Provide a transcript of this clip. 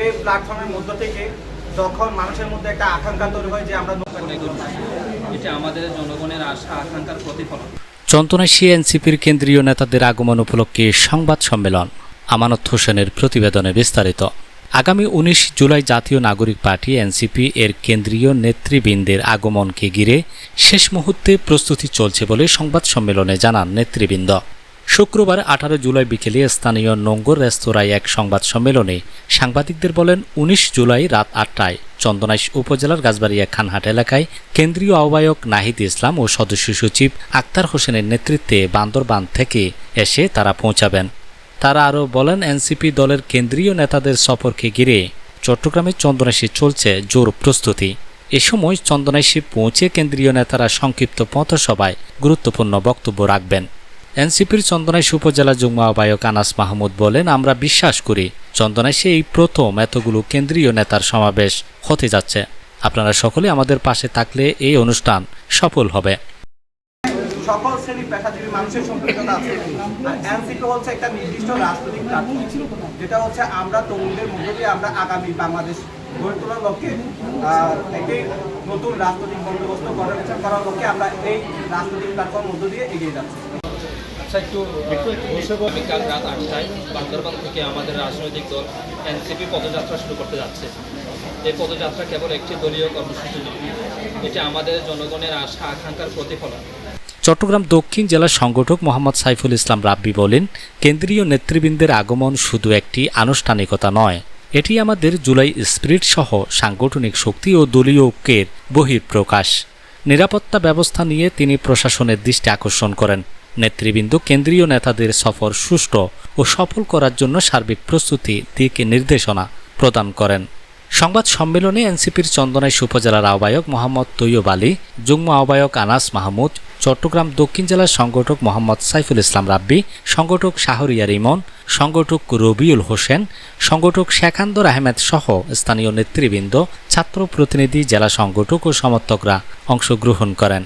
এই প্ল্যাটফর্মের মধ্য থেকে যখন মানুষের মধ্যে একটা আকাঙ্ক্ষা তৈরি হয় যে আমরা নতুন এটা আমাদের জনগণের আশা আকাঙ্ক্ষার প্রতিফলন। চন্দনাশী এনসিপির কেন্দ্রীয় নেতাদের আগমন উপলক্ষে সংবাদ সম্মেলন আমানত হোসেনের প্রতিবেদনে বিস্তারিত। আগামী উনিশ জুলাই জাতীয় নাগরিক পার্টি এনসিপি এর কেন্দ্রীয় নেতৃবৃন্দের আগমনকে ঘিরে শেষ মুহূর্তে প্রস্তুতি চলছে বলে সংবাদ সম্মেলনে জানান নেতৃবৃন্দ। শুক্রবার আঠারো জুলাই বিকেলে স্থানীয় নোঙ্গর রেস্তোরাঁয় এক সংবাদ সম্মেলনে সাংবাদিকদের বলেন, উনিশ জুলাই রাত আটটায় চন্দনাইশ উপজেলার গাছবাড়িয়া খানহাট এলাকায় কেন্দ্রীয় আহ্বায়ক নাহিদ ইসলাম ও সদস্য সচিব আক্তার হোসেনের নেতৃত্বে বান্দরবান থেকে এসে তারা পৌঁছাবেন। তারা আরও বলেন, এনসিপি দলের কেন্দ্রীয় নেতাদের সফরকে ঘিরে চট্টগ্রামে চন্দনাইশে চলছে জোর প্রস্তুতি। এ সময় চন্দনাইশে পৌঁছে কেন্দ্রীয় নেতারা সংক্ষিপ্ত পথসভায় গুরুত্বপূর্ণ বক্তব্য রাখবেন। এনসিপির চন্দনাইশ উপজেলা যুগ্ম আহ্বায়ক আনাস মাহমুদ বলেন, আমরা বিশ্বাস করি চন্দনাইশে এই প্রথম এতগুলো কেন্দ্রীয় নেতার সমাবেশ হতে যাচ্ছে। আপনারা সকলে আমাদের পাশে থাকলে এই অনুষ্ঠান সফল হবে। সকল পেশাজীবী মানুষের সম্পৃক্ততা আছে। আর এনসিপি হচ্ছে একটা নির্দিষ্ট রাজনৈতিক যেটা হচ্ছে আমরা তরুণদের মধ্য দিয়ে আমরা আগামী বাংলাদেশ গড়ে তোলার লক্ষ্যে একটি নতুন রাজনৈতিক বন্দোবস্ত করার লক্ষ্যে আমরা এই রাজনৈতিক প্ল্যাটফর্ম মধ্য দিয়ে এগিয়ে যাচ্ছি। আচ্ছা একটু বসে বিকাল রাত আটটায় বান্দরবান থেকে আমাদের রাজনৈতিক দল এনসিপি পদযাত্রা শুরু করতে যাচ্ছে। এই পদযাত্রা কেবল একটি দলীয় কর্মসূচি নয় এটা আমাদের জনগণের আশা আকাঙ্ক্ষার প্রতিফলন। চট্টগ্রাম দক্ষিণ জেলা সংগঠক মোহাম্মদ সাইফুল ইসলাম রাব্বি বলেন কেন্দ্রীয় নেতৃবৃন্দের আগমন শুধু একটি আনুষ্ঠানিকতা নয় এটি আমাদের জুলাই স্পিরিট সহ সাংগঠনিক শক্তি ও দলীয় ঐক্যের বহিঃপ্রকাশ। নিরাপত্তা ব্যবস্থা নিয়ে তিনি প্রশাসনের দৃষ্টি আকর্ষণ করেন। নেতৃবৃন্দ কেন্দ্রীয় নেতাদের সফর সুষ্ঠু ও সফল করার জন্য সার্বিক প্রস্তুতি দিকে নির্দেশনা প্রদান করেন। সংবাদ সম্মেলনে এনসিপির চন্দনাইশ উপজেলার আহ্বায়ক মোহাম্মদ তৈয়ব আলী, যুগ্ম আহ্বায়ক আনাস মাহমুদ, চট্টগ্রাম দক্ষিণ জেলার সংগঠক মোহাম্মদ সাইফুল ইসলাম রাব্বি, সংগঠক শাহরিয়ার ইমন সংগঠক রবিউল হোসেন, সংগঠক শেখান্দর আহমেদ সহ স্থানীয় নেতৃবৃন্দ, ছাত্র প্রতিনিধি, জেলা সংগঠক ও সমর্থকরা অংশগ্রহণ করেন।